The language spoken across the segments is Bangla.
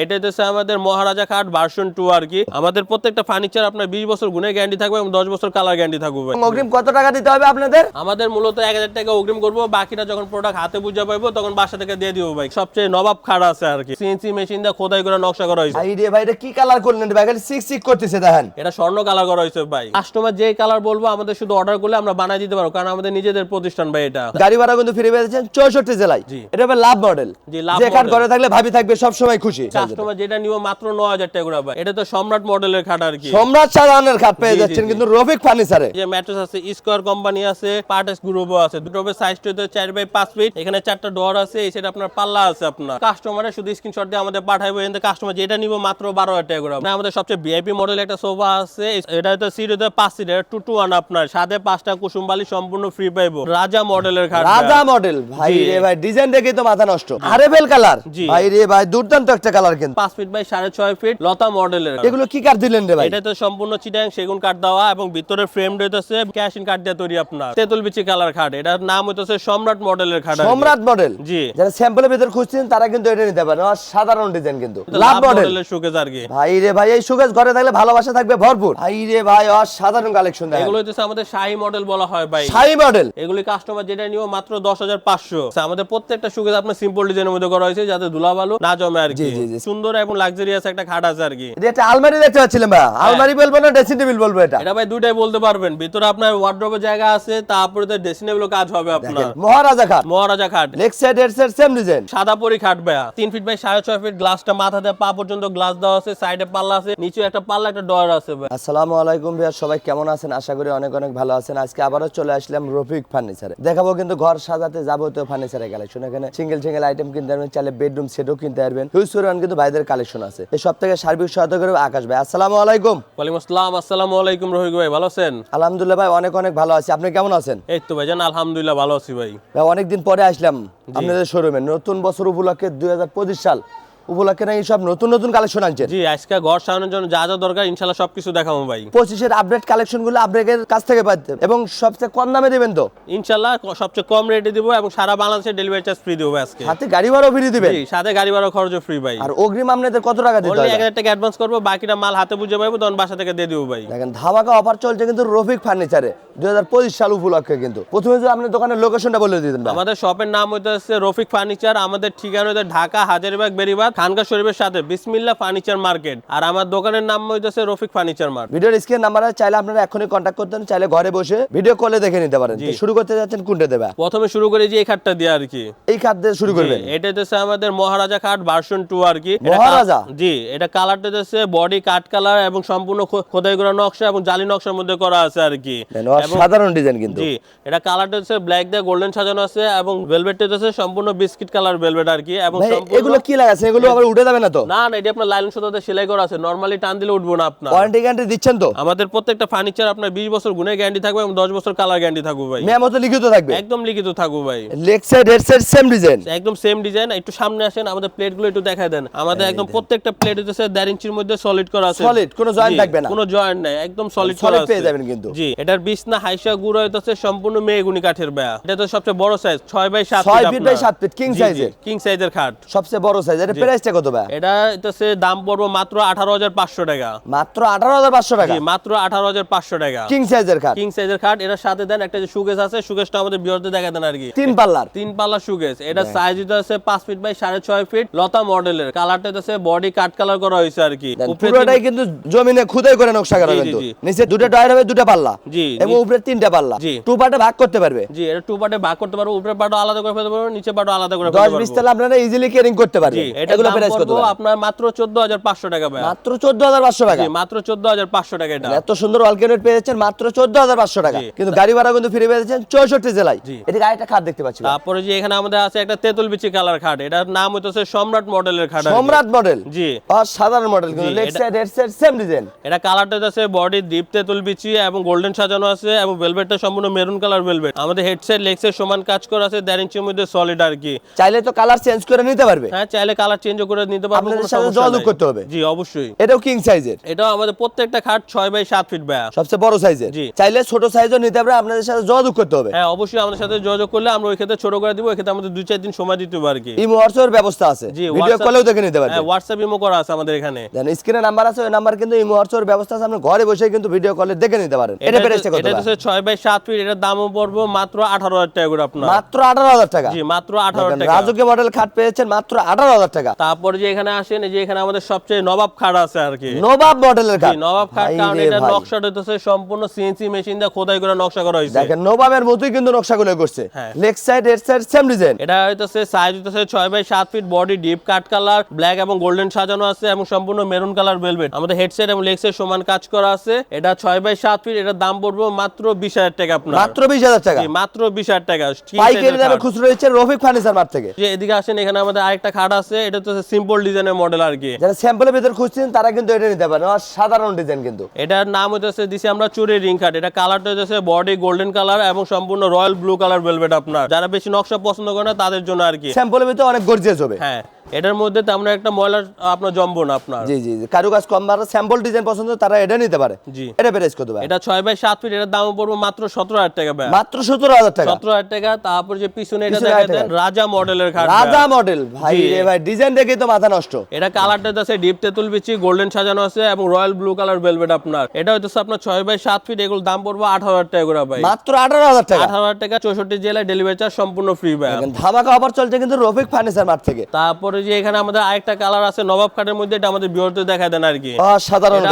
এটা হচ্ছে আমাদের মহারাজা খাট ভার্সন টু আর কি। আমাদের প্রত্যেকটা ফার্নিচার আপনার বিশ বছর গুণের গ্যারান্টি থাকবে এবং দশ বছর কালার গ্যারান্টি থাকবে। অগ্রিম কত টাকা দিতে হবে আপনাদের? আমাদের মূলত এক হাজার টাকা অগ্রিম করব বাকিটা যখন প্রোডাক্ট হাতে বুঝে পাইবো তখন বাসা থেকে দিয়ে দিব ভাই। সবচেয়ে নবাব খাট আছে আর কি। সিএনসি মেশিন দিয়ে খোদাই করে নকশা করা হয়েছে। ভাই এটা কি কালার করলেন ভাই? খালি সিক সিক করতেছে দেখেন। এটা স্বর্ণ কালার করা হয়েছে ভাই। কাস্টমার যে কালার বলব আমাদের শুধু অর্ডার করলে আমরা বানাই দিতে পারব কারণ আমাদের নিজেদের প্রতিষ্ঠান ভাই এটা। গাড়ি ভাড়া কিন্তু ফিরে পেয়েছেন চৌষট্টি জেলায়। এটা লাভ মডেল জি, লাভ যে খাট ঘরে থাকলে ভাবি থাকবে সব সময় খুশি কাস্টমার যেটা নিব মাত্র ন হাজার টাকা করে ভাই এটা তো সম্রাট মডেলের খাট আর কি। সম্রাট সাধারণের খাট পেয়ে যাচ্ছেন কিন্তু রফিক ফার্নিচারে যে ম্যাট্রেস আছে স্কোয়ার কোম্পানি আছে পার্টেস গ্রুপও আছে। দুটো সাইজটা চার বাই ফিট এখানে চারটা ডোর আছে এই আপনার পাল্লা আছে আপনার। কাস্টমারের শুধু স্ক্রিনশট দিয়ে আমাদের পাঠাইবো এখান কাস্টমার যেটা নিব মাত্র বারো হাজার টাকা করে আমাদের সবচেয়ে ভিআইপি মডেল একটা সোফা আছে। এটা হচ্ছে সিট হচ্ছে পাঁচ সিট এটা টু টু ওয়ান আপনার। সাথে পাঁচটা কুসুম বালি সম্পূর্ণ ফ্রি পাইবো। রাজা মডেলের খাট রাজা মডেল ভাই রে ভাই ডিজাইন দেখে তো মাথা নষ্ট। আরেবেল কালার জি। ভাই রে ভাই দুর্দান্ত একটা কালার কিন্তু পাঁচ ফিট বাই সাড়ে ছয় ফিট লতা মডেলের। এগুলো কি কাঠ দিলেন রে ভাই? এটা তো সম্পূর্ণ চিটাং সেগুন কাঠ দেওয়া এবং ভিতরে ফ্রেম রয়েছে ক্যাশিন কাঠ দিয়ে তৈরি আপনার। তেতুল বিচি কালার খাট। এটার নাম হইতেছে সম্রাট মডেলের খাট সম্রাট মডেল? জি। যারা স্যাম্পলের ভিতর খুঁজছেন তারা কিন্তু এটা নিতে পারেন। আর সাধারণ ডিজাইন কিন্তু। লাভ মডেলের শোকেস আর কি। ভাই রে ভাই এই সুগেজ ঘরে থাকলে ভালোবাসা থাকবে ভরপুর। ভাই রে ভাই অসাধারণ কালেকশন দেখেন। এগুলো হচ্ছে আমাদের শাহী মডেল বলা হয় ভাই। শাহি মডেল এগুলি কাস্টমার যেটা নিও মাত্র দশ হাজার পাঁচশো। আমাদের প্রত্যেকটা সুকেস আপনার সিম্পল ডিজাইনের মধ্যে করা হয়েছে যাতে ধুলাবালু না জমে আর কি। জি, জি। সুন্দর এবং লাক্সারিয়াস একটা খাট আছে আর কি। এটা আলমারি দেখতে পাচ্ছিলাম ভাই আলমারি বলব না ড্রেসিং টেবিল বলব এটা? এটা ভাই দুইটাই বলতে পারবেন। ভিতরে আপনার ওয়ার্ড্রোবের জায়গা আছে তারপরে তো ডেসিনেবল কাজ হবে আপনার। মহারাজা খাট। মহারাজা খাট। Leg side head side same design সাদা পরি খাট ভাইয়া। তিন ফিট বাই সাড়ে ছয় ফিট গ্লাসটা মাথা দিয়ে পা পর্যন্ত গ্লাস দেওয়া আছে সাইডে পাল্লা আছে নিচে একটা পাল্লা একটা ডয়ার আছে ভাই আসসালামু আলাইকুম ভাইয়া সবাই কেমন আছেন? আশা করি অনেক অনেক ভালো আছেন। আজকে আবারও চলে আসলাম রফিক ফার্নিচারে। দেখাবো কিন্তু ঘর সাজাতে যাবতীয় ফার্নিচারের কালেকশন এখানে সিঙ্গেল সিঙ্গেল আইটেম কিনতে পারবেন চাইলে বেডরুম সেটও কিনতে পারবেন। হিউজ পরিমাণ কিন্তু ভাইদের কালেকশন আছে। এই সব থেকে সার্বিক সহায়তা করবে আকাশ ভাই। আসসালামু আলাইকুম। ওয়ালাইকুম আসসালাম আসসালামু আলাইকুম রহিক ভাই ভালো আছেন? আলহামদুলিল্লাহ ভাই অনেক অনেক ভালো আছি। আপনি কেমন আছেন? এই তো ভাই ভাইজান আলহামদুলিল্লাহ ভালো আছি ভাই। ভাই অনেকদিন পরে আসলাম আপনাদের শোরুমে নতুন বছর উপলক্ষে দুই হাজার পঁচিশ সাল উপলক্ষে নাকি সব নতুন নতুন কালেকশন আনছেন? জি আজকে ঘর সাজানোর জন্য যা যা দরকার ইনশাল্লাহ সবকিছু দেখাবো ভাই। পঁচিশের আপডেট কালেকশনগুলো আপনাদের কাছ থেকে পাচ্ছেন। এবং সবচেয়ে কম দামে দেবেন তো? ইনশাল্লাহ ক- সবচেয়ে কম রেটে দিব এবং সারা বাংলাদেশে ডেলিভারি চার্জ ফ্রি দেবো আজকে। হাতে গাড়ি ভাড়াও ফিরে দিবেন? জি সাথে গাড়ি ভাড়া খরচও ফ্রি ভাই। আর অগ্রিম আপনাদের কত টাকা দিতে হবে? হাজার টাকা অ্যাডভান্স করব বাকিটা মাল হাতে বুঝে পাবো তখন বাসা থেকে দিয়ে দিব ভাই। দেখেন ধামাকা অফার চলছে কিন্তু রফিক ফার্নিচারে দুই হাজার পঁচিশ সাল উপলক্ষে কিন্তু। প্রথমে যদি আপনার দোকানের লোকেশনটা বলে দিতেন আমাদের শপের নাম হইতেছে রফিক ফার্নিচার আমাদের ঠিকানা হইতে ঢাকা হাজারিবাগ বেরিবাগ খানকা শরীফের সাথে বিসমিল্লা ফার্নিচার মার্কেট। আর আমার দোকানের নাম হইতেছে রফিক ফার্নিচার মার্ট ভিডিওর স্ক্রিন নাম্বারে চাইলে আপনারা এখনই কন্ট্যাক্ট করতেন চাইলে ঘরে বসে ভিডিও কলে দেখে নিতে পারেন। শুরু করতে যাচ্ছেন কোনটা দেবে? প্রথমে শুরু করি যে এই খাটটা দিয়ে আর কি। এই খাত দিয়ে শুরু করবেন? এটা হচ্ছে আমাদের মহারাজা খাট ভার্সন টু আর কি। মহারাজা? জি এটা কালারটা হচ্ছে বডি কাট কালার এবং সম্পূর্ণ খোদাই করা নকশা এবং জালি নকশার মধ্যে করা আছে আর কি। এবং- সাধারণ ডিজাইন কিন্তু। জি এটা কালারটা হচ্ছে ব্ল্যাক দিয়ে গোল্ডেন সাজানো আছে এবং ভেলভেটটা হচ্ছে সম্পূর্ণ বিস্কিট কালার ভেলভেট আর কি এবং সম্পূর্ণ- এগুলো কি লাগাচ্ছে এগুলো আবার উঠে যাবে না তো? না না এটা আপনার লাইন সুতাতে সেলাই করা আছে। নরমালি টান দিলে উঠবো না আপনার। ওয়ারেন্টি গ্যারান্টি দিচ্ছেন তো? আমাদের প্রত্যেকটা ফার্নিচার আপনার বিশ বছর গুণের গ্যারান্টি থাকবে এবং দশ বছর কালার গ্যারান্টি থাকবে ভাই। তো লিখিত থাকবে? একদম লিখিত থাকবে ভাই। Leg side head side same design একদম সেম ডিজাইন একটু সামনে আসেন আমাদের একটু দেখায় দেন। আমাদের একদম প্রত্যেকটা প্লেট হচ্ছে ইঞ্চির মধ্যে সলিড করা আছে। Solid, কোনো joint জি, থাকবে না। কোনো জয়েন্ট নাই একদম সলিড করা পেয়ে যাবেন কিন্তু। জি এটার বিছনা হাইসা গুড়া হইতাছে সম্পূর্ণ মেগুনি কাঠের বেয়া এটা তো সবচেয়ে বড় সাইজ 6 বাই 7 ছয় feet by সাত feet, king size এর। কিং সাইজের খাট। সবচেয়ে বড় সাইজ এটা প্রাইসটা কত ভাই? এটা হইতাছে দাম পড়বে মাত্র 18500 টাকা। মাত্র আঠারো হাজার পাঁচশো টাকা? জি মাত্র 18500 টাকা। কিং সাইজের খাট? কিং সাইজের খাট এটার সাথে দেন একটা যে সুগেস আছে সুগেসটা আমাদের বিয়রতে দেখা দেন আর কি। তিন পাল্লার? তিন পাল্লা সুগেস এটা সাইজ দিতে আছে পাঁচ ফিট বাই সাড়ে ছয় ফিট লতা মডেলের। কালারটা হচ্ছে বডি কাট কালার করা হয়েছে আর কি। পুরোটাই কিন্তু জমিনে খুদাই করে নকশা করা কিন্তু। নিচে দুটো টায়ার হবে দুটো পাল্লা। জি, এবং উপরে তিনটা পাল্লা। জি। টু পার্টে ভাগ করতে পারবে। জি এটা টু পার্টে ভাগ করতে পারবে উপরের পার্টও আলাদা করে ফেলতে পারব নিচে পার্টও আলাদা করে ফেলতে পারব। তাহলে আপনারা ইজিলি কেয়ারিং করতে জি পারবেন এটা এগুলো প্রাইস কত আপনার মাত্র চোদ্দ হাজার পাঁচশো টাকা ভাই মাত্র চোদ্দ হাজার পাঁচশো টাকা? জি মাত্র চোদ্দ হাজার পাঁচশো টাকা এটা। এত সুন্দর ওয়ালকেট পেয়ে যাচ্ছেন মাত্র চোদ্দ হাজার পাঁচশো টাকা। কিন্তু গাড়ি ভাড়া কিন্তু ফিরে পেয়ে যাচ্ছেন চৌষট্টি জেলায়। জি। এদিকে আরেকটা খাট দেখতে পাচ্ছি তারপরে যে এখানে আমাদের আছে একটা তেঁতুল বিচি কালার খাট। এটার নাম সম্রাট মডেলের খাট সম্রাট মডেল? জি। আর সাধারণ মডেল কিন্তু এটা- সাইড সাইড সেম ডিজাইন এটা কালারটা আছে বডি ডিপ তেঁতুল বিচি এবং গোল্ডেন সাজানো আছে এবং ভেলভেটটা সম্পূর্ণ মেরুন কালার ভেলভেট আমাদের হেডসেট লেগসের সমান কাজ করা আছে দেড় ইঞ্চির মধ্যে সলিড আর কি। চাইলে তো কালার চেঞ্জ করে নিতে পারবে। হ্যাঁ চাইলে কালার চেঞ্জ চেঞ্জ করে নিতে পারব আপনাদের সাথে যোগাযোগ করতে হবে। জি অবশ্যই। এটাও কিং সাইজের এটাও আমাদের প্রত্যেকটা খাট ছয় বাই সাত ফিট ভাইয়া। সবচেয়ে বড় সাইজের জি। চাইলে ছোট সাইজও নিতে আপনাদের সাথে যোগাযোগ করতে হবে। হ্যাঁ অবশ্যই আমাদের সাথে যোগাযোগ করলে আমরা ওই ক্ষেত্রে ছোট করে দিব ওই ক্ষেত্রে আমাদের দুই চার দিন সময় দিতে কি। ইমো হোয়াটসঅ্যাপের ব্যবস্থা আছে। জি ভিডিও কলেও দেখে নিতে পারবে। হ্যাঁ হোয়াটসঅ্যাপ ইমো করা আছে আমাদের এখানে। স্ক্রিনে নাম্বার আছে ওই নাম্বার কিন্তু ইমো হোয়াটসঅ্যাপের ব্যবস্থা আছে আপনি ঘরে বসে কিন্তু ভিডিও কলে দেখে নিতে পারেন। এটা প্রাইসটা কত এটা হচ্ছে ছয় বাই সাত ফিট এটার দামও পড়ব মাত্র আঠারো হাজার টাকা করে আপনার। মাত্র আঠারো হাজার টাকা। জি মাত্র আঠারো দেখেন, টাকা। রাজকীয় মডেল খাট পেয়েছেন মাত্র আঠারো হাজার টাকা। তারপর যে এখানে আসেন এই যে এখানে আমাদের সবচেয়ে নবাব খাট আছে আর কি। নবাব মডেলের খাট। নবাব খাট কারণ এটা। নকশাটা হচ্ছে সম্পূর্ণ সিএনসি মেশিন দিয়ে খোদাই করে নকশা করা হয়েছে দেখেন নবাবের মতোই কিন্তু নকশাগুলো করছে। হ্যাঁ। Leg side head side same design এটা হইতেছে সাইজ হইতেছে ছয় বাই সাত feet body deep cut colour black এবং গোল্ডেন সাজানো আছে এবং সম্পূর্ণ মেরুন কালার ভেলভেট আমাদের হেডসেট এবং লেগসের সমান কাজ করা আছে। এটা ছয় বাই সাত ফিট এটার দাম পড়বে মাত্র বিশ হাজার টাকা আপনার। মাত্র বিশ হাজার টাকা। জি, মাত্র বিশ হাজার টাকা। King পাইকারি দামে। খুচরো দিচ্ছে রফিক ফার্নিচার মার্ট থেকে। যে এদিকে আসেন এখানে আমাদের আরেকটা খাট আছে। এটা তো সিম্পল ডিজাইনের মডেল আর কি যারা স্যাম্পলের ভিতর খুঁজছেন তারা কিন্তু এটা নিতে পারেন। সাধারণ ডিজাইন কিন্তু। এটার নাম হইতেছে দিছি আমরা চুরি রিং কাট এটা কালারটা হইতেছে বডি গোল্ডেন কালার এবং সম্পূর্ণ রয়্যাল ব্লু কালার ভেলভেট আপনার। যারা বেশি নকশা পছন্দ করে না তাদের জন্য আর কি স্যাম্পলের ভিতর অনেক গর্জিয়াস হবে। হ্যাঁ এটার মধ্যে তেমন একটা ময়লা আপনার জমবো না আপনার। জি জি জি। কারুকাজ কম স্যাম্পল ডিজাইন পছন্দ তারা এটা নিতে পারে। জি। এটা প্রাইস কত ভাই? এটা ছয় বাই সাত ফিট এটার দাম পড়ব মাত্র সতেরো হাজার টাকা ভাই। মাত্র সতেরো হাজার টাকা। সতেরো হাজার টাকা তারপর যে পিছনে এটা পিছনে দেখা আরেকটা দেন রাজা মডেলের খাট রাজা মডেল ভাই রে ভাই ডিজাইন দেখে তো মাথা নষ্ট। এটা কালারটা আছে ডিপ তেঁতুল বিচি গোল্ডেন সাজানো আছে এবং রয়্যাল ব্লু কালার ভেলভেট আপনার। এটা হইতেছে আপনার ছয় বাই সাত ফিট এগুলো দাম পড়ব আঠারো হাজার টাকা করে ভাই। মাত্র আঠারো হাজার টাকা। আঠারো হাজার টাকা চৌষট্টি জেলায় ডেলিভারি চার্জ সম্পূর্ণ ফ্রি ভাই। ধামাকা অফার চলছে কিন্তু রফিক ফার্নিচার মার্ট থেকে। তারপরে যে এখানে আমাদের আরেকটা কালার আছে নবাব মধ্যে এটা আমাদের বিহরতে দেখা দেন আর কি।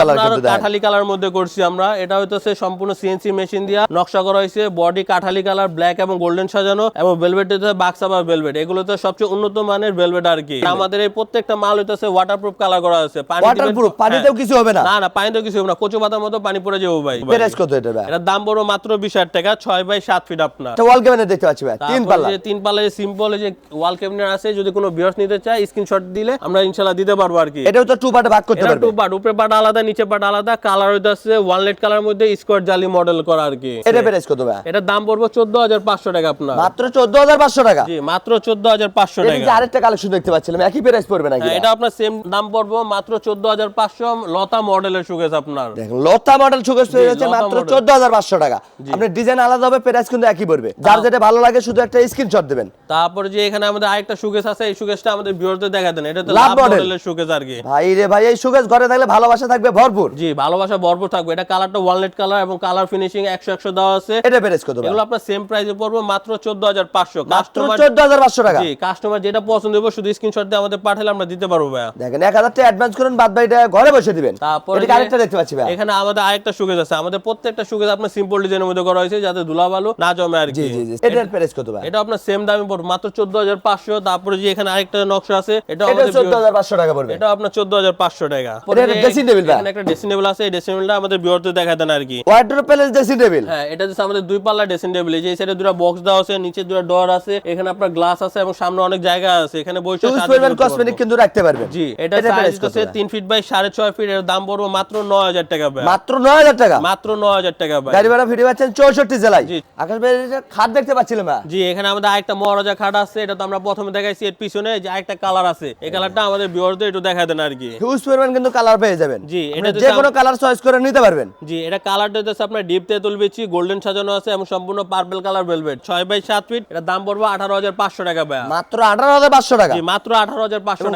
কালার কিন্তু কাঠালি কালার মধ্যে করছি আমরা। এটা হইতেছে সম্পূর্ণ সিএনসি মেশিন দিয়া। নকশা করা হয়েছে বডি কাঠালি কালার ব্ল্যাক এবং গোল্ডেন সাজানো। এবং ভেলভেট বাক্সা বা ভেলভেট এগুলোতে সবচেয়ে উন্নত মানের ভেলভেট আর কি। আমাদের এই প্রত্যেকটা মাল হইতেছে ওয়াটারপ্রুফ কালার করা আছে। পানি ওয়াটারপ্রুফ পানিতেও হ্যাঁ। কিছু হবে না? না না পানিতে কিছু হবে না। কচু পাতার মতো পানি পড়ে যাব ভাই। প্রাইস কত এটা ভাই? এটার দাম পড়ো মাত্র বিশ হাজার টাকা ছয় বাই সাত ফিট আপনার। এটা ওয়াল ক্যাবিনেট দেখতে পাচ্ছি ভাই তিন পাল্লা। যে তিন পাল্লা যে সিম্পল যে ওয়াল ক্যাবিনেট আছে যদি কোনো বিয়ার্স নিতে চায় স্ক্রিনশট দিলে আমরা ইনশাল্লাহ দিতে পারব আর কি। এটাও তো টু পার্টে ভাগ করতে এটা পারবে। টু পার্ট উপরে পার্ট আলাদা নিচে পার্ট আলাদা। কালার হইতে আছে ওয়ান লেট কালার মধ্যে স্কোয়ার জালি মডেল করা আর কি। এটা প্রাইস কত ভাই? এটার দাম পড়ব চোদ্দ হাজার পাঁচশো টাকা আপনার। মাত্র চোদ্দ হাজার পাঁচশো টাকা? জি মাত্র চোদ্দ হাজার পাঁচশো এটা টাকা। যে আরেকটা কালেকশন দেখতে পাচ্ছিলাম একই প্রাইস পড়বে নাকি? হ্যাঁ, এটা আপনার সেম দাম পড়ব মাত্র চোদ্দ হাজার পাঁচশো লতা মডেলের সুগেস আপনার। দেখেন লতা মডেল সুগেস পেয়ে যাচ্ছে মাত্র model। চোদ্দ হাজার পাঁচশো টাকা। আপনি ডিজাইন আলাদা হবে প্রাইস কিন্তু একই পড়বে। যার যেটা ভালো লাগে শুধু একটা স্ক্রিনশট দেবেন। তারপরে যে এখানে আমাদের আরেকটা সুগেস আছে এই সুগেসটা আমাদের বিয়রতে দেখা দেন। এটা তো লাভ মডেলের সুগেস আর কি। ভাই রে ভাই এই সুগেস ঘরে থাকলে ভালোবাসা থাকবে ভরপুর। জি ভালোবাসা ভরপুর থাকবে। এটা কালারটা ওয়ানলেট কালার এবং কালার ফিনিশিং একশো একশো দেওয়া আছে। এটা প্রাইস কত এগুলো আপনার সেম প্রাইসে পড়বে মাত্র চোদ্দ হাজার পাঁচশো। মাত্র কাস্টমার চোদ্দ হাজার পাঁচশো টাকা। জি কাস্টমার যেটা পছন্দ হবে শুধু স্ক্রিনশট দিয়ে আমাদের পাঠালে আমরা দিতে পারব ভাইয়া। দেখেন এক হাজার টাকা অ্যাডভান্স করুন বাদ বাকিটা ঘরে বসে দিবেন। তারপরে আরেকটা দেখতে পাচ্ছি ভাই এখানে আমাদের আরেকটা আছে। আমাদের প্রত্যেকটা আপনার সিম্পল ডিজাইনের মধ্যে করা হয়েছে যাতে ধুলাবালু না জমে আর কি। জি জি এটার প্রাইস কত ভাই এটা আপনার সেম দামে পড়বে মাত্র চোদ্দ হাজার পাঁচশো। তারপরে যে এখানে আরেকটা নকশা আছে এটা আমাদের চোদ্দ হাজার পাঁচশো টাকা পড়বে। এটা আপনার চোদ্দ হাজার পাঁচশো টাকা। এটা একটা dressing ভাই? একটা ড্রেসিং টেবিল আছে এই ড্রেসিং টেবিলটা আমাদের বিয়রতে দেখা দেন আর কি। প্যালেস ড্রেসিং টেবিল হ্যাঁ এটা হচ্ছে আমাদের দুই পাল্লা ড্রেসিং টেবিল এই যে সাইডে দুটো বক্স দেওয়া আছে নিচে দুটো ডোর আছে এখানে আপনার গ্লাস আছে এবং সামনে অনেক জায়গা আছে। এখানে বসে কসমেটিক কিন্তু রাখতে পারবেন। জি এটা সাইজ হচ্ছে 3 ফিট বাই 6.5 ফিট এর দাম পড়বে মাত্র 9000 টাকা ভাই। মাত্র 9000 টাকা? মাত্র 9000 টাকা ভাই। গাড়ি ভাড়া ফিরে পাচ্ছেন 64 জেলায়। জি। আকাশ ভাই এটা খাট দেখতে পাচ্ছিলাম জি এখানে আমাদের আরেকটা মহারাজা খাট আছে এটা তো আমরা প্রথমে দেখাইছি এর পিছনে যে আরেকটা কালার আছে। এই কালারটা আমাদের ভিউয়ারদের একটু দেখা দেন আর কি। হিউজ পরিমাণ কিন্তু কালার পেয়ে যাবেন। জি মানে এটা যে কোনো কালার চয়েস করে নিতে পারবেন। জি এটা কালারটা হচ্ছে আপনার ডিপ তেতুল বিচি গোল্ডেন সাজানো আছে এবং সম্পূর্ণ purple colour velvet 6 by 7 feet এটা দাম পড়বে 18500 টাকা ভাই মাত্র 18500 টাকা। জি মাত্র 18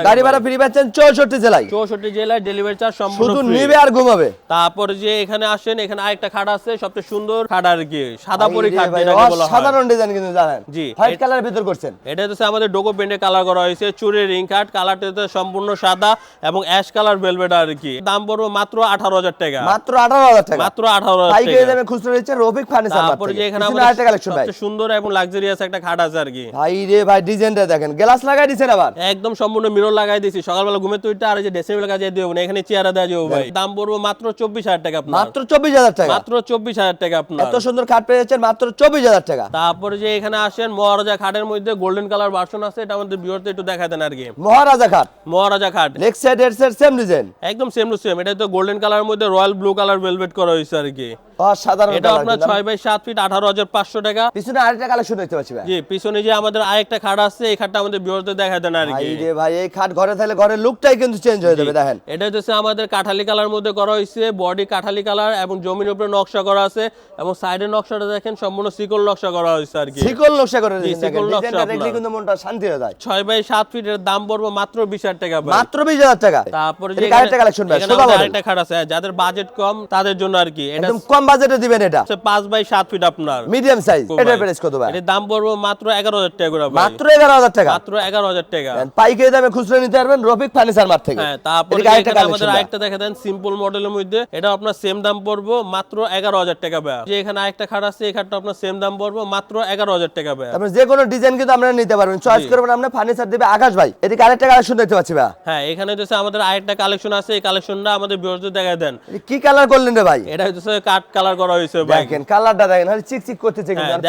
গাড়ি ভাড়া ফিরে পাচ্ছেন চৌষট্টি জেলায়। চৌষট্টি জেলায় ডেলিভারি চার্জ সম্পূর্ণ শুধু নিবে আর ঘুমাবে। তারপর যে এখানে আসেন এখানে আরেকটা খাট আছে সবচেয়ে সুন্দর খাট আর কি সাদা পরি খাট রে ভাই, যেটাকে বলা অসাধারণ ডিজাইন কিন্তু জানেন। জি, হোয়াইট এ- ভিতর করছেন। এটা হচ্ছে আমাদের ডোকো পেন্টে কালার করা হয়েছে চুরি রিং কাট কালারটা সম্পূর্ণ সাদা এবং অ্যাশ কালার ভেলভেট আর কি। দাম পড়বে মাত্র আঠারো হাজার টাকা। মাত্র আঠারো হাজার টাকা। মাত্র আঠারো হাজার দামে খুচরো দিচ্ছে রফিক ফার্নিচার তারপরে যে এখানে আমাদের কালেকশন সুন্দর এবং লাক্সারিয়াস একটা খাট আছে আর কি। ভাই রে ভাই ডিজাইনটা দেখেন। গ্লাস লাগাই দিছেন আবার। একদম সম্পূর্ণ মিরর লাগাই দিয়েছি সকালবেলা ঘুমে তুইটা আর এই যে ড্রেসিং কাজে দিয়ে এখানে চেয়ারে দেওয়া যাবে ভাই। দাম পড়বে মাত্র চব্বিশ হাজার টাকা আপনার। মাত্র চব্বিশ হাজার টাকা? মাত্র চব্বিশ হাজার টাকা আপনার। এত সুন্দর খাট পেয়ে যাচ্ছেন মাত্র চব্বিশ হাজার টাকা। তারপরে যে এখানে আসেন মহারাজা খাটের মধ্যে গোল্ডেন কালার ভার্সন আছে এটা আমাদের বিয়রতে একটু দেখা দেন আর কি। মহারাজা খাট মহারাজা খাট leg side head side same design একদম সেম টু সেম এটা তো গোল্ডেন কালারের মধ্যে রয়্যাল ব্লু কালার ভেলভেট করা হয়েছে আর কি। অসাধারণ এটা আপনার কিন্তু। বাই সাত ফিট আঠারো হাজার পাঁচশো টাকা। পিছনে আরেকটা কালেকশন দেখতে পাচ্ছি ভাই। জি পিছনে যে আমাদের আরেকটা খাট আছে এই খাটটা আমাদের বিরতে দেখা দেন আর কি। ভাই এই খাট ঘরে থাকলে ঘরের লুকটাই কিন্তু চেঞ্জ হয়ে যাবে দেখেন। এটা হচ্ছে আমাদের কাঠালি কালার মধ্যে করা হয়েছে বডি কাঠালি কালার এবং জমির উপরে নকশা করা আছে এবং সাইডের নকশাটা দেখেন সম্পূর্ণ সিকল নকশা করা হয়েছে আর কি। সিকল নকশা করে সিকল নকশা দেখলে কিন্তু মনটা শান্তি হয়ে যায়। ছয় বাই সাত ফিট এর দাম পড়ব মাত্র বিশ হাজার টাকা মাত্র বিশ হাজার টাকা। তারপরে যে এটা আরেকটা কালেকশন ভাই। আরেকটা খাট আছে যাদের বাজেট কম তাদের জন্য আর কি। এটা একদম কম বাজেটে দিবেন এটা। হচ্ছে পাঁচ বাই সাত ফিট আপনার। মিডিয়াম সাইজ ভাই। প্রাইস কত ভাই? এটার দাম পড়ব মাত্র এগারো হাজার টাকা করে ভাই। মাত্র এগারো হাজার টাকা। মাত্র এগারো হাজার টাকা। পাইকারি দামে খুচরা নিতে পারবেন রফিক ফার্নিচার মার্ট থেকে। হ্যাঁ তারপরে আমাদের আরেকটা দেখা দেন সিম্পল মডেলের মধ্যে। এটা আপনার সেম দাম পড়ব মাত্র এগারো হাজার টাকা ভাই যে এখানে আরেকটা খাট আছে এই খাটটা আপনার সেম দাম পড়ব মাত্র এগারো হাজার টাকা তারপরে যে কোনো ডিজাইন কিন্তু আপনারা নিতে পারবেন। চয়েস করবেন আমরা ফার্নিচার দিবে আকাশ ভাই। এদিকে আরেকটা কালেকশন দেখতে পাচ্ছি ভাই। হ্যাঁ এখানে হচ্ছে আমাদের আরেকটা কালেকশন আছে এই কালেকশনটা আমাদের বিরোধী দেখা দেন। কি কালার করলেন রে ভাই? এটা হচ্ছে কাঠ কালার করা হয়েছে ভাই। দেখেন কালারটা দেখেন খালি চিকচিক করতেছে কিন্তু। হ্যাঁ।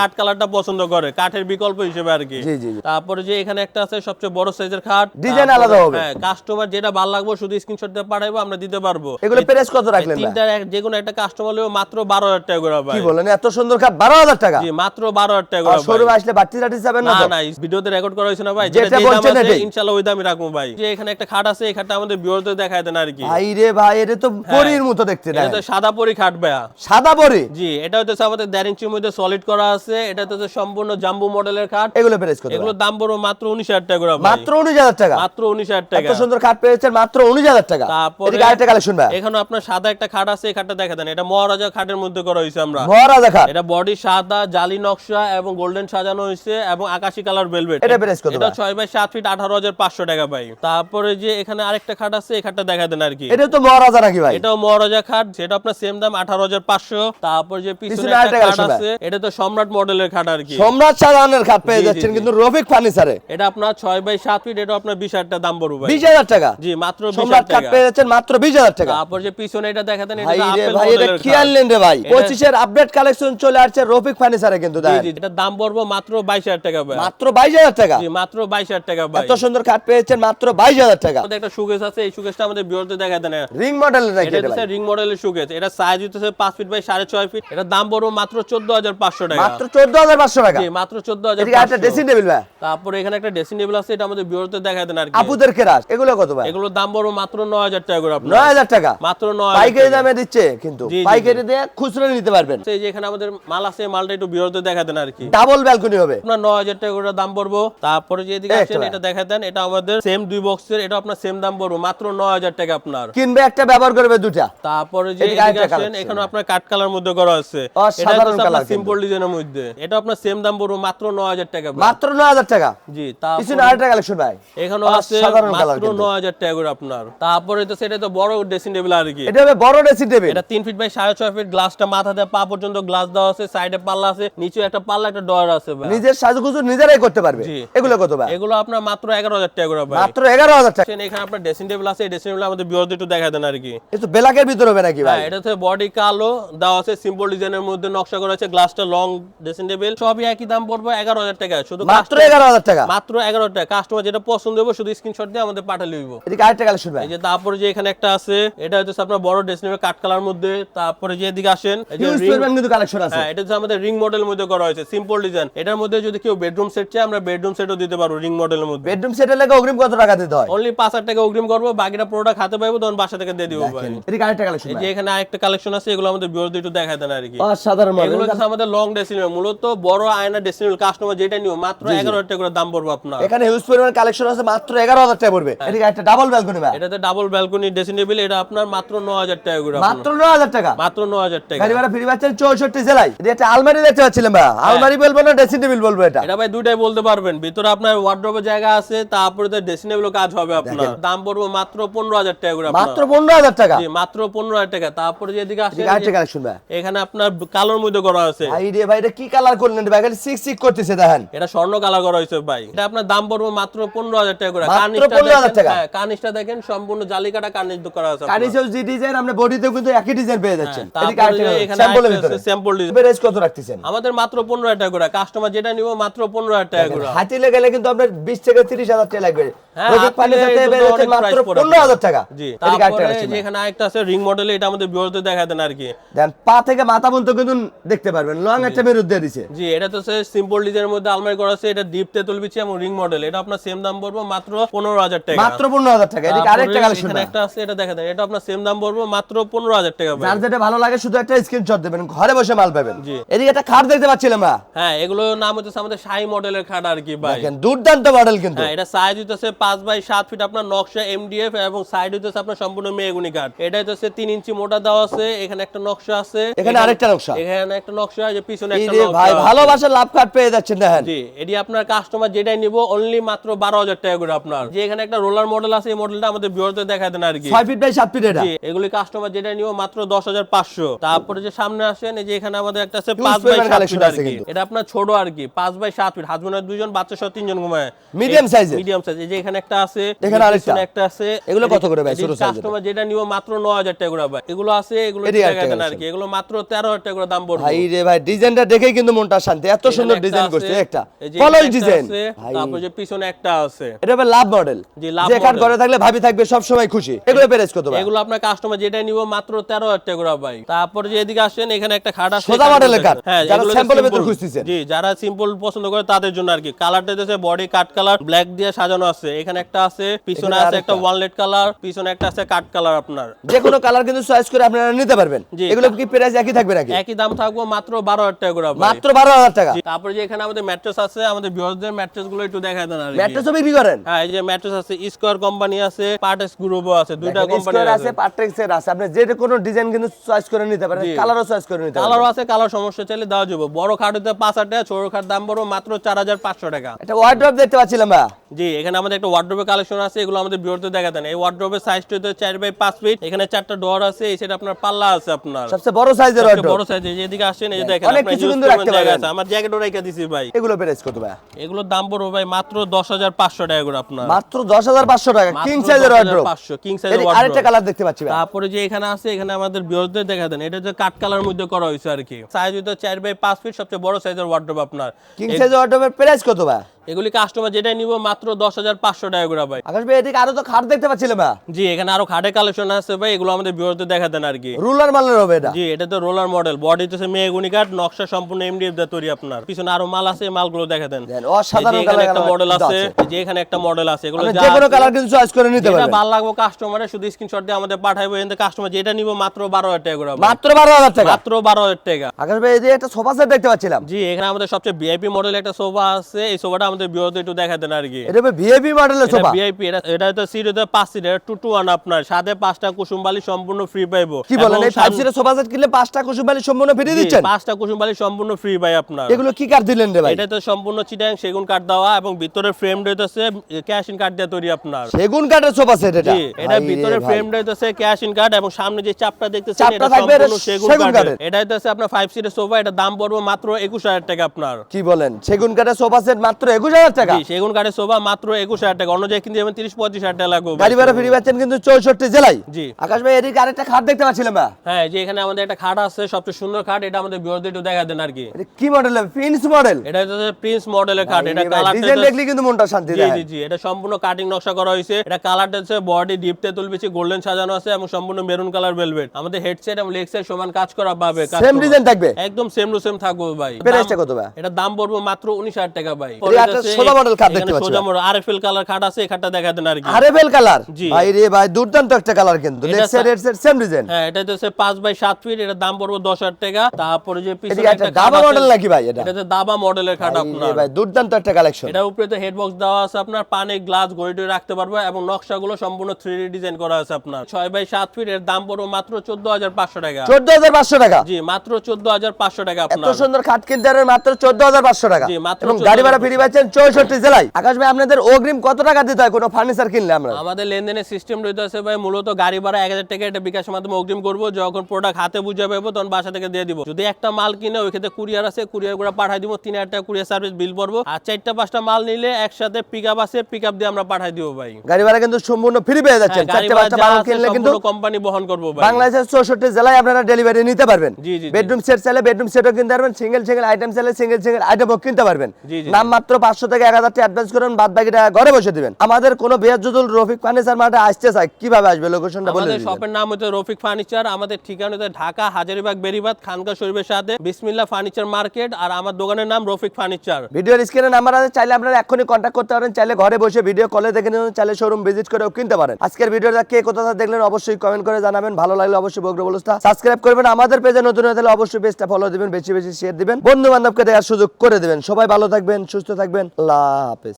কাঠ কালারটা পছন্দ করে কাঠের বিকল্প হিসেবে আর কি। জি, জি, জি। তারপরে যে এখানে একটা আছে সবচেয়ে বড় সাইজের খাট। তারপরে- আলাদা হবে। হ্যাঁ কাস্টমার যেটা ভালো লাগবে শুধু স্ক্রিনশট দিয়ে পাঠাইবো আমরা দিতে পারব। এগুলো প্রাইস কত রাখলেন ভাই? তিনটার এক- যে কোনো একটা কাস্টমার হলেও মাত্র বারো হাজার টাকা করে ভাই কি বলেন এত সুন্দর খাট বারো হাজার টাকা? জি মাত্র বারো হাজার টাকা করে শোরুমে ভাই। আসলে বাড়তি টাটি যাবেন না না? না ভিডিওতে রেকর্ড করা হয়েছে না ভাই যেটা বলছেন এটাই। ইনশাআল্লাহ ওই দামই রাখব ভাই। যে এখানে একটা খাট আছে এই খাটটা আমাদের বিরোধী দেখায় দেন আর কি। ভাই রে ভাই এটা তো পরীর মতো দেখতে হ্যাঁ। এটা তো সাদা পরী খাট ভাইয়া। সাদা পরি? জি এটা হচ্ছে আমাদের দেড় ইঞ্চির মধ্যে সলিড করা আছে এটা তো সম্পূর্ণ জাম্বু মডেলের খাট। এগুলো প্রাইস কত এগুলোর দাম পড়ব মাত্র উনিশ হাজার টাকা মাত্র উনিশ হাজার টাকা। মাত্র উনিশ হাজার টাকা। সুন্দর খাট পেয়েছেন মাত্র উনিশ হাজার টাকা। তারপরে আরেকটা কালেকশন ভাই। এখানে আপনার সাদা একটা খাট আছে এই খাটটা দেখা দেন। এটা মহারাজা খাটের মধ্যে করা হয়েছে আমরা। মহারাজা খাট। এটা বডি সাদা জালি নকশা এবং গোল্ডেন সাজানো হয়েছে এবং আকাশি কালার ভেলভেট এটা প্রাইস কত এটা ভাই? বাই সাত ফিট আঠারো হাজার পাঁচশো টাকা পাই তারপরে যে এখানে আরেকটা খাট আছে এই খাটটা দেখা দেন আর কি। এটা তো মহারাজা নাকি ভাই? এটাও মহারাজা খাট যেটা আপনার সেম দাম আঠারো হাজার পাঁচশো। তারপর যে পিছনে একটা খাট আছে এটা তো সম্রাট মডেলের খাট আর কি। সম্রাট সাজানের খাট পেয়ে যাচ্ছেন কিন্তু রফিক ফার্নিচারে। এটা আপনার ছয় বাই সাত ফিট এটা আপনার বিশ হাজার টাকা দাম পড়বে বিশ হাজার টাকা? জি মাত্র সম্রাট হাজার খাট পেয়ে যাচ্ছেন মাত্র বিশ হাজার টাকা। তারপর যে পিছনে এটা দেখা দেন এটা ভাই এটা কি আনলেন রে ভাই? পঁচিশের আপডেট কালেকশন চলে আসছে রফিক ফার্নিচারে কিন্তু জি, এটার দাম পড়ব মাত্র বাইশ হাজার টাকা ভাই। মাত্র বাইশ হাজার টাকা? জি মাত্র বাইশ হাজার টাকা ভাই। এত সুন্দর খাট পেয়েছেন মাত্র বাইশ হাজার টাকা। আমাদের একটা সুকেস আছে এই সুকেসটা আমাদের বিরতে দেখা দেন রিং মডেলের এটা এটা হচ্ছে রিং মডেলের সুকেস এটা সাইজ হচ্ছে পাঁচ ফিট বাই সাড়ে ছয় ফিট এটার দাম পড়ব মাত্র চোদ্দ হাজার পাঁচশো টাকা। মাত্র চোদ্দ হাজার পাঁচশো টাকা। জি মাত্র চোদ্দ হাজার ড্রেসিং টেবিল ভাই। তারপরে এখানে একটা ড্রেসিং টেবিল আছে এটা আমাদের বিরতে দেখা দেন আর কি। আপুদের কেরাস এগুলো কত ভাই? এগুলোর দাম পড়ব মাত্র নয় হাজার টাকা করে নয় হাজার টাকা? মাত্র নয় পাইকারি দামে দিচ্ছে কিন্তু পাইকারি দিয়ে খুচরো নিতে পারবেন। এই যে এখানে আমাদের মাল আছে মালটা একটু বিরতে দেখা দেন আর কি। ডাবল ব্যালকনি হবে। আপনার নয় হাজার টাকা করে দাম পড়ব। তারপরে যে এদিকে একটা এটা দেখা দেন এটা আমাদের সেম দুই বক্সের এটা আপনার সেম দাম পড়ব মাত্র নয় হাজার টাকা আপনার। কিনবে একটা ব্যবহার করবে দুটা তারপরে যে এদিকে collection। এখানে আপনার কাট কালার মধ্যে করা আছে। এটা আপনার কিন্তু। সিম্পল ডিজাইনের মধ্যে। এটা আপনার সেম দাম পড়ব মাত্র নয় হাজার টাকা মাত্র নয় হাজার টাকা? জি পিছনে আরেকটা কালেকশন ভাই। এখানেও আছে মাত্র কিন্তু। নয় হাজার টাকা করে আপনার। তারপরে তো সেটা তো বড় ড্রেসিং টেবিল আর কি। এটা হবে বড় ড্রেসিং টেবিল এটা তিন ফিট বাই সাড়ে ছয় ফিট গ্লাসটা মাথা দিয়ে পা পর্যন্ত গ্লাস দেওয়া আছে সাইডে পাল্লা আছে নিচে একটা পাল্লা একটা ডয়ার আছে ভাই। নিজের সাজুগুজু নিজেরাই করতে পারবে। এগুলো কত ভাই? এগুলো আপনার মাত্র এগারো হাজার টাকা করে ভাই। মাত্র এগারো হাজার টাকা। এখানে আপনার ড্রেসিং টেবিল আছে এই ড্রেসিং টেবিল আমাদের বিরোধী একটু দেখা দেন আর কি। তো বেলাকের ভিতরে হবে নাকি ভাই? হ্যাঁ এটা হচ্ছে বডি কালো দেওয়া আছে সিম্পল ডিজাইনের মধ্যে নকশা করা আছে গ্লাসটা লং ড্রেসিং টেবিল সবই একই দাম পড়বে এগারো হাজার টাকা শুধু মাত্র customer- এগারো হাজার টাকা। মাত্র এগারো টাকা কাস্টমার যেটা পছন্দ হবে শুধু স্ক্রিনশট দিয়ে আমাদের পাঠালে হইব এদিকে আরেকটা কালেকশন ভাই। এই যে তারপরে যে এখানে একটা আছে এটা হচ্ছে আপনার বড় ড্রেসিং কাট কালার মধ্যে। তারপরে যে এদিকে আসেন এই যে কিন্তু কালেকশন আছে। হ্যাঁ এটা হচ্ছে আমাদের রিং মডেলের মধ্যে করা হয়েছে সিম্পল ডিজাইন এটার মধ্যে যদি কেউ বেডরুম সেট চায় আমরা বেডরুম সেটও দিতে পারব রিং মডেলের মধ্যে। বেডরুম সেটের লেগে অগ্রিম কত টাকা দিতে হয়? অনলি পাঁচ হাজার টাকা অগ্রিম করব বাকিটা প্রোডাক্ট হাতে পাইবো তখন বাসা থেকে দিয়ে দিব ভাই। এদিকে আরেকটা কালেকশন এই যে এখানে আরেকটা কালেকশন আছে এগুলো আমাদের বিরোধী একটু দেখা দেন আর কি। অসাধারণ এগুলো মডেল হচ্ছে আমাদের লং ডেসিনিল মূলত বড় আয়না ডেসিনিল কাস্টমার যেটা নিও মাত্র এগারো হাজার টাকা করে দাম পড়ব আপনার। এখানে হিউজ পরিমাণ কালেকশন আছে মাত্র এগারো হাজার টাকা পড়বে। হ্যাঁ। এদিকে একটা ডাবল ব্যালকনি ভাই। এটাতে ডাবল ব্যালকনি ড্রেসিং টেবিল এটা আপনার মাত্র ন হাজার টাকা করে মাত্র নয় হাজার টাকা। মাত্র ন হাজার টাকা। গাড়ি ভাড়া ফ্রি পাচ্ছেন চৌষট্টি জেলায়। এদিকে একটা আলমারি দেখতে পাচ্ছিলাম ভাই। আলমারি বলব না ড্রেসিং টেবিল বলব এটা। এটা ভাই দুইটাই বলতে পারবেন। ভিতরে আপনার ওয়ার্ড্রোবের জায়গা আছে তারপরে তো ড্রেসিং টেবিলও কাজ হবে আপনার। দাম পড়ব মাত্র পনেরো হাজার টাকা করে মাত্র পনেরো হাজার টাকা। জি, মাত্র পনেরো হাজার টাকা। তারপরে যেদিকে আসে আরেকটা কালেকশন ভাই। এখানে আপনার কালোর মধ্যে করা আছে ভাই রে ভাই এটা কি কালার করলেন ভাই? খালি সিক সিক করতেছে দেখেন। এটা স্বর্ণ কালার করা হয়েছে ভাই। এটা আপনার দাম পড়বে মাত্র পনেরো হাজার টাকা করে। মাত্র কার্নিশটা 15,000 দেখেন টাকা। হ্যাঁ, দেখেন সম্পূর্ণ জালিকাটা কার্নিশ করা আছে। কানিসেও যে ডিজাইন আপনি বডিতেও কিন্তু একই ডিজাইন পেয়ে যাচ্ছেন। প্রাইস কত রাখতেছেন? আমাদের মাত্র পনেরো হাজার টাকা করে। কাস্টমার যেটা নিব মাত্র পনেরো হাজার টাকা করে। হাতিলে গেলে কিন্তু আপনার বিশ থেকে তিরিশ হাজার টাকা লাগবে। হ্যাঁ, দেখতে পারবেন। লং একটা মেরুদ দিয়ে দিছে। জি এটা তো সিম্পল ডিজাইনের মধ্যে আলমারি করা আছে এটা ডিপ তেতুল এবং রিং মডেল এটা আপনার সেম দাম পড়বে মাত্র পনেরো হাজার টাকা। মাত্র পনেরো হাজার টাকা এদিকে আরেকটা কালেকশন এখানে একটা আছে এটা দেখা দেন এটা আপনার সেম দাম পড়বে মাত্র পনেরো হাজার টাকা ভাই। যার যেটা ভালো লাগে শুধু একটা স্ক্রিনশট দেবেন ঘরে বসে মাল পাবেন। জি। এদিকে একটা খাট দেখতে পাচ্ছিলাম আমরা। হ্যাঁ এগুলো নাম হচ্ছে আমাদের শাহি মডেলের খাট আর কি ভাই। দেখেন দুর্দান্ত মডেল কিন্তু। হ্যাঁ এটা সাইজ হইতেছে পাঁচ বাই সাত ফিট আপনার নকশা এমডিএফ এবং সাইড হইতেছে আপনার সম্পূর্ণ মেগুনি কাঠ এটা হইতেছে তিন ইঞ্চি মোটা দেওয়া আছে এখানে একটা নকশা আছে। এখানে আরেকটা নকশা। এখানে একটা নকশা যে পিছনে একটা রে ভাই নকশা। ভালোবাসার লাভ কার্ড পেয়ে যাচ্ছেন দেখেন। জি এটি আপনার কাস্টমার যেটাই নিব অনলি মাত্র বারো হাজার টাকা করে আপনার। যে এখানে একটা রোলার মডেল আছে এই মডেলটা আমাদের বিরতে দেখা দেন আর কি ছয় ফিট বাই সাত ফিট এটা। এগুলি কাস্টমার যেটা নিও মাত্র দশ হাজার পাঁচশো। তারপরে যে সামনে আসেন এই যে এখানে আমাদের একটা আছে পাঁচ বাই সাত ফিট আর কি এটা আপনার ছোট আর কি পাঁচ বাই সাত ফিট হাজবেন্ডের দুজন বাচ্চা সহ তিনজন ঘুমায়। Size এর? মিডিয়াম সাইজ এই যে এখানে একটা আছে এখানে আরেকটা? একটা আছে। এগুলো কত করে ভাই, ছোট এর? কাস্টমার যেটা নিও মাত্র ন হাজার টাকা করে ভাই। এগুলো আছে এগুলো দেখা দেন আর কি এগুলো মাত্র তেরো হাজার টাকা করে দাম পড়বে। ভাই রে ভাই ডিজাইনটা দেখেই কিন্তু মনটা শান্তি। এত সুন্দর ডিজাইন করছে একটা। কলস ডিজাইন তারপর যে পিছনে একটা আছে। এটা হবে লাভ মডেল যে ঘরে থাকলে ভাবি থাকবে সব সময় খুশি। এগুলো প্রাইস কত ভাই এগুলো আপনার কাস্টমার যেটা নিব মাত্র টাকা করে ভাই। তারপরে যে এদিকে আসেন এখানে একটা খাট আছে সোজা মডেলের। হ্যাঁ যারা এর ভেতর। খুঁজতেছেন। জি যারা সিম্পল পছন্দ করে তাদের জন্য আর কি। কালারটা বডি কাট কালার ব্ল্যাক দিয়ে সাজানো আছে। এখানে একটা আছে পিছনে আছে একটা। ওয়ানলেট কালার পিছনে একটা আছে কাট কালার আপনার। যে কোনো কালার কিন্তু চয়েস করে আপনারা নিতে পারবেন। এগুলো কি প্রাইস একই থাকবে নাকি? একই দাম থাকব মাত্র বারো হাজার টাকা করে মাত্র বারো হাজার টাকা। তারপরে যে এখানে আমাদের ম্যাট্রেস আছে আমাদের বিহসদের ম্যাট্রেস গুলো একটু দেখা দেন আর কি। বিক্রি করেন? হ্যাঁ এই যে ম্যাট্রেস আছে স্কোয়ার কোম্পানি আছে পার্টেস গ্রুপও আছে দুইটা কোম্পানি আছে। আছে পার্টেক্সের আছে। আপনি যে কোনো ডিজাইন কিন্তু চয়েস করে নিতে পারেন কালারও চয়েস করে নিতে কালারও পারেন। আছে কালার সমস্যা চাইলে দেওয়া যাবে। বড় খাট হতে পাঁচ হাজার টাকা ছোট খাট দাম পড়ব মাত্র চার হাজার পাঁচশো টাকা। একটা ওয়ার্ড্রপ দেখতে পাচ্ছিলাম ভাই। জি এখানে আমাদের একটা ওয়ার্ড্রোবের কালেকশন আছে এগুলো আমাদের বিরতে দেখা দেন এই ওয়ার্ড্রোবের সাইজটা হচ্ছে চার বাই পাঁচ ফিট এখানে চারটা ডোর আছে এই সেটা আপনার পাল্লা আছে আপনার। সবচেয়ে বড় সাইজের ওয়ার্ড্রপ বড় সাইজ যেদিকে আসেন এই যে দেখেন অনেক কিছু কিন্তু রাখতে। আছে। আমার জ্যাকেটও রেখে দিছি ভাই। এগুলো প্রাইস কত ভাই এগুলোর দাম পড়বে ভাই মাত্র দশ হাজার পাঁচশো টাকা করে আপনার। মাত্র দশ হাজার পাঁচশো টাকা কিং সাইজের ওয়ার্ড্রপ পাঁচশো কিং সাইজের আরেকটা কালার দেখতে পাচ্ছি ভাই। তারপরে যে এখানে আছে এখানে আমাদের দেখা দেন। এটা কালার মধ্যে করা হয়েছে আর কি। সাইজ চার বাই ফিট সবচেয়ে বড় সাইজের ওয়ার্ড্রোব আপনার। কিং সাইজের ওয়ার্ড্রপের প্রাইস কত ভাই? এগুলি কাস্টমার যেটাই নিব মাত্র দশ হাজার পাঁচশো টাকা করে ভাই। আকাশ ভাই এদিকে আরও তো খাট দেখতে ভাই। জি এখানে আরও খাটে কালেকশন আছে ভাই এগুলো আমাদের বিরোধী দেখা দেন আর কি। রুলার মালের হবে এটা। জি এটা তো রোলার মডেল বডি হচ্ছে মেগুনি কাঠ নকশা সম্পূর্ণ এমডিএফ দিয়ে তৈরি আপনার। পিছনে আরও মাল আছে মালগুলো দেখা দেন। অসাধারণ এখানে একটা মডেল আছে। এই যে এখানে একটা মডেল আছে এগুলো যে কোনো কালার কিন্তু চয়েস করে নিতে ভালো লাগবে কাস্টমারের শুধু স্ক্রিনশট দিয়ে আমাদের পাঠাইবো এখান কাস্টমার যেটা নিব মাত্র টাকা করে মাত্র টাকা? মাত্র টাকা। আকাশ ভাই এদিকে একটা সোফা সেট দেখতে পাচ্ছিলাম। জি এখানে আমাদের সবচেয়ে ভিআইপি মডেল একটা সোফা আছে এই সোফাটা আমাদের একটু দেখা দেন আর কি। এটা ভিআইপি মডেলের সোফা ভিআইপি এটা এটা তো সিট হতে পাঁচ সিট এটা টু টু ওয়ান আপনার। সাথে পাঁচটা কুসুম বালি সম্পূর্ণ ফ্রি পাইবো। কি বলেন এই ফাইভ সাম- সিটের সোফা সেট কিনলে পাঁচটা কুসুম বালি সম্পূর্ণ ফিরে দিচ্ছেন? পাঁচটা কুসুম বালি সম্পূর্ণ ফ্রি পাই আপনার। এগুলো কি কাঠ দিলেন রে ভাই? এটা তো সম্পূর্ণ চিটাং সেগুন কাঠ দেওয়া এবং ভিতরে ফ্রেম রয়েছে ক্যাশিন কাঠ দিয়ে তৈরি আপনার। সেগুন কাঠের সোফা সেট এটা। এটা ভিতরে ফ্রেম রয়েছে ক্যাশিন কাঠ এবং সামনে যে চাপটা দেখতেছেন এটা সম্পূর্ণ সেগুন কাঠের। এটা হচ্ছে আপনার ফাইভ সিটের সোফা এটা দাম পড়বে মাত্র একুশ হাজার টাকা আপনার। কি বলেন? সেগুন কাঠের সোফা সেট মাত্র একুশ হাজার টাকা। জি সেগুন কাঠের সোফা মাত্র একুশ হাজার টাকা। অন্য জায়গায় কিনতে যাবেন তিরিশ পঁয়ত্রিশ টাকা লাগবে গাড়ি ভাড়া ফ্রি পাচ্ছেন কিন্তু চৌষট্টি জেলায়। জি। আকাশ ভাই এদিকে আরেকটা খাট দেখতে পাচ্ছিলাম ভাই হ্যাঁ যে এখানে আমাদের একটা খাট আছে সবচেয়ে সুন্দর খাট এটা আমাদের বিরোধী দেখা দেন আর কি। কি মডেল প্রিন্স মডেল এটা হচ্ছে প্রিন্স মডেলের খাট এটা কালার ডিজাইন দেখলে কিন্তু মনটা শান্তি দেয় জি জি এটা সম্পূর্ণ কাটিং নকশা করা হয়েছে। এটা কালারটা হচ্ছে বডি ডিপ তেতুল বেশি গোল্ডেন সাজানো আছে এবং সম্পূর্ণ মেরুন কালার ভেলভেট আমাদের হেডসেট এবং লেগ সমান কাজ করা পাবে সেম ডিজাইন থাকবে? একদম সেম টু সেম থাকবে ভাই। প্রাইসটা কত ভাই? এটা দাম পড়বে মাত্র উনিশ হাজার টাকা ভাই। একটা সোজা model খাট দেখতে পাচ্ছি সোজা মডেল আরএফএল কালার খাট আছে এই খাটটা দেখা দেন আর কি আরএফএল কালার ভাই রে ভাই দুর্দান্ত একটা কালার কিন্তু। এটা লেফট সাইড সা- হেড সাইড সেম ডিজাইন হ্যাঁ এটা হচ্ছে পাঁচ বাই সাত ফিট এটার দাম পড়বে দশ হাজার টাকা। তারপরে যে পিছনে একটা দাবা মডেল নাকি ভাই এটা? এটা হচ্ছে দাবা মডেলের খাট আপনার। ভাই দুর্দান্ত একটা কালেকশন এটার উপরে তো হেড বক্স দেওয়া আছে আপনার পানি গ্লাস গড়িটে রাখতে পারবে এবং নকশাগুলো সম্পূর্ণ থ্রি ডিজাইন করা আছে আপনার। ছয় বাই সাত ফিট এর দাম পড়বে মাত্র চোদ্দ হাজার পাঁচশো টাকা। চোদ্দ হাজার পাঁচশো টাকা? জি মাত্র চোদ্দ হাজার পাঁচশো টাকা এত আপনার। সুন্দর খাট কিনতে মাত্র চোদ্দ হাজার পাঁচশো টাকা। জি, মাত্র গাড়ি ভাড়া ফ্রি পাচ্ছেন চৌষট্টি জেলায়। আকাশ ভাই আপনাদের অগ্রিম কত টাকা দিতে হয় কোনো ফার্নিচার কিনলে আমরা? আমাদের লেনদেনের সিস্টেম রয়েছে আছে ভাই মূলত গাড়ি ভাড়া এক হাজার টাকা এটা বিকাশের মাধ্যমে অগ্রিম করব। যখন প্রোডাক্ট হাতে বুঝে পাবো তখন বাসা থেকে দিয়ে দিব। যদি একটা মাল কিনে ওই ক্ষেত্রে কুরিয়ার আছে কুরিয়ার করে পাঠাই দিব তিন হাজার টাকা কুরিয়ার সার্ভিস বিল পড়ব। আর চারটা পাঁচটা মাল নিলে একসাথে পিক আপ আছে পিক আপ দিয়ে আমরা পাঠাই দিব ভাই। গাড়ি ভাড়া কিন্তু সম্পূর্ণ ফ্রি পেয়ে যাচ্ছেন। হ্যাঁ, চারটে পাঁচটা মাল কিনলে কিন্তু কোম্পানি বহন করব ভাই। বাংলাদেশের চৌষট্টি জেলায় আপনারা ডেলিভারি নিতে পারবেন। জি, জি। বেডরুম সেট চাইলে বেডরুম সেটও কিনতে পারবেন সিঙ্গেল সিঙ্গেল আইটেম চাইলে সিঙ্গেল সিঙ্গেল আইটেমও কিনতে পারবেন। নাম মাত্র পাঁচশো থেকে এক হাজার টাকা অ্যাডভান্স করুন বাদ বাকি টাকা ঘরে বসে দিবেন। আমাদের কোনো বেয়াজুদুল রফিক ফার্নিচার মার্টে আসতে চায় কীভাবে আসবে? লোকেশনটা বলে আমাদের শপের নাম হচ্ছে রফিক ফার্নিচার আমাদের ঠিকানা ঠিকানাতে ঢাকা হাজারিবাগ বেরিবাদ খানকা শরীফের সাথে। বিসমিল্লা ফার্নিচার মার্কেট আর আমার দোকানের নাম রফিক ফার্নিচার। ভিডিওর স্ক্রিনে নাম্বার আছে চাইলে আপনারা এখনই কন্ট্যাক্ট করতে পারেন, চাইলে ঘরে বসে ভিডিও কলে দেখে নিন, চাইলে শোরুম ভিজিট করেও কিনতে পারেন। আজকের ভিডিওটা কে কোথা দেখলেন অবশ্যই কমেন্ট করে জানাবেন, ভালো লাগলে অবশ্যই বগ্রবলস্থা সাবস্ক্রাইব করবেন, আমাদের পেজে নতুন হয়ে তাহলে অবশ্যই পেজটা ফলো দিবেন, বেশি বেশি শেয়ার দিবেন। বন্ধু বান্ধবকে দেওয়ার সুযোগ করে দিবেন। সবাই ভালো থাকবেন, সুস্থ থাকবেন, আল্লাহ হাফেজ।